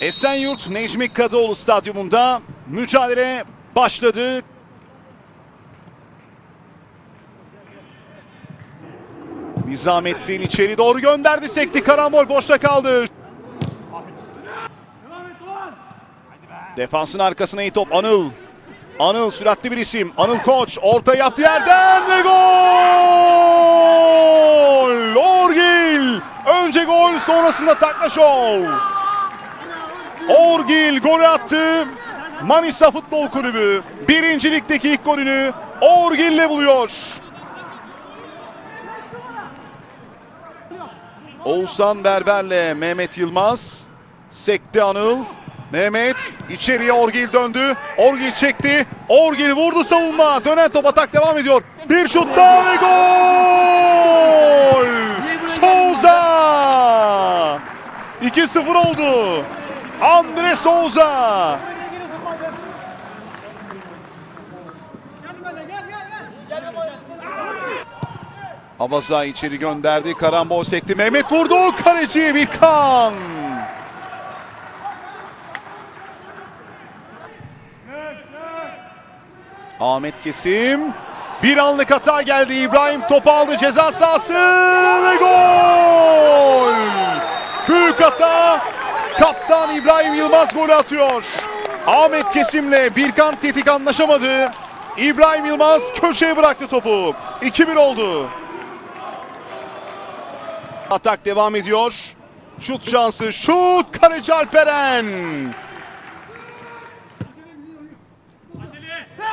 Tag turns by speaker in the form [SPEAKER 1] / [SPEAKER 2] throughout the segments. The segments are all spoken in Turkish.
[SPEAKER 1] Esenyurt Necmi Kadıoğlu Stadyumunda mücadele başladı. Nizamettin içeri doğru gönderdi. Sekti karambol boşta kaldı. Defansın arkasına iyi top Anıl. Anıl süratli bir isim. Anıl Koç orta yaptı yerden ve gol! Orgil! Önce gol sonrasında takla şov. Orgil golü attı. Manisa Futbol Kulübü birincilikteki ilk golünü Orgil'le buluyor. Oğuzhan Berber'le Mehmet Yılmaz. Sekti Anıl. Mehmet içeriye Orgil döndü. Orgil çekti. Orgil vurdu savunma. Dönen top atak devam ediyor. Bir şut daha ve gol! Souza! 2-0 oldu. Andre Souza. Abaza içeri gönderdi. Karambol sekti. Mehmet vurdu. Kaleci Birkan. Ahmet Kesim. Bir anlık hata geldi. İbrahim topu aldı. Ceza sahası ve gol. Büyük hata. Kaptan İbrahim Yılmaz golü atıyor. Ahmet Kesim'le Birkan Tetik anlaşamadı. İbrahim Yılmaz köşeye bıraktı topu. 2-1 oldu. Atak devam ediyor. Şut şansı. Şut kaleci Alperen.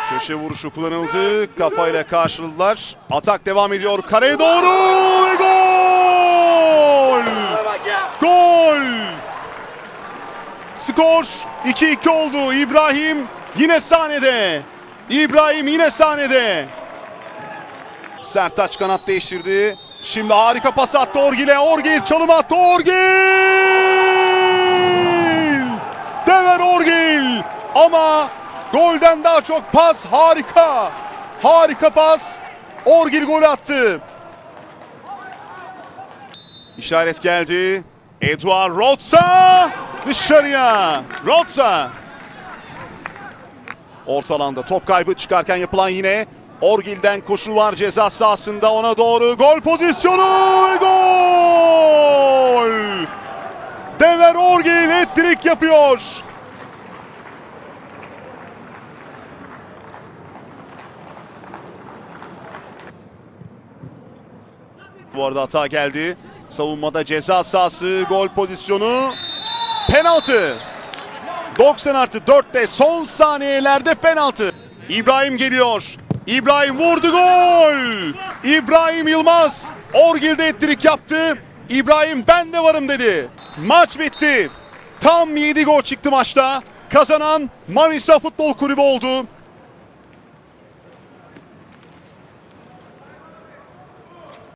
[SPEAKER 1] Köşe vuruşu kullanıldı. Kafayla karşıladılar. Atak devam ediyor. Kareye doğru gol! Gol! Skor 2-2 oldu. İbrahim yine sahnede. İbrahim yine sahnede. Sertaç kanat değiştirdi. Şimdi harika pas attı Orgil'e. Orgil çalım attı. Orgil! Dever Orgil! Ama golden daha çok pas harika. Harika pas. Orgil gol attı. İşaret geldi. Eduard Rotsa dışarıya. Rotsa. Orta alanda top kaybı çıkarken yapılan yine Orgil'den koşu var ceza sahasında ona doğru gol pozisyonu gol! Dever Orgil hat yapıyor. Bu arada hata geldi. Savunmada ceza sahası gol pozisyonu. Penaltı. 90 artı 4'te son saniyelerde penaltı. İbrahim geliyor. İbrahim vurdu gol. İbrahim Yılmaz Orgil'de ettirik yaptı. İbrahim ben de varım dedi. Maç bitti. Tam 7 gol çıktı maçta. Kazanan Manisa Futbol Kulübü oldu.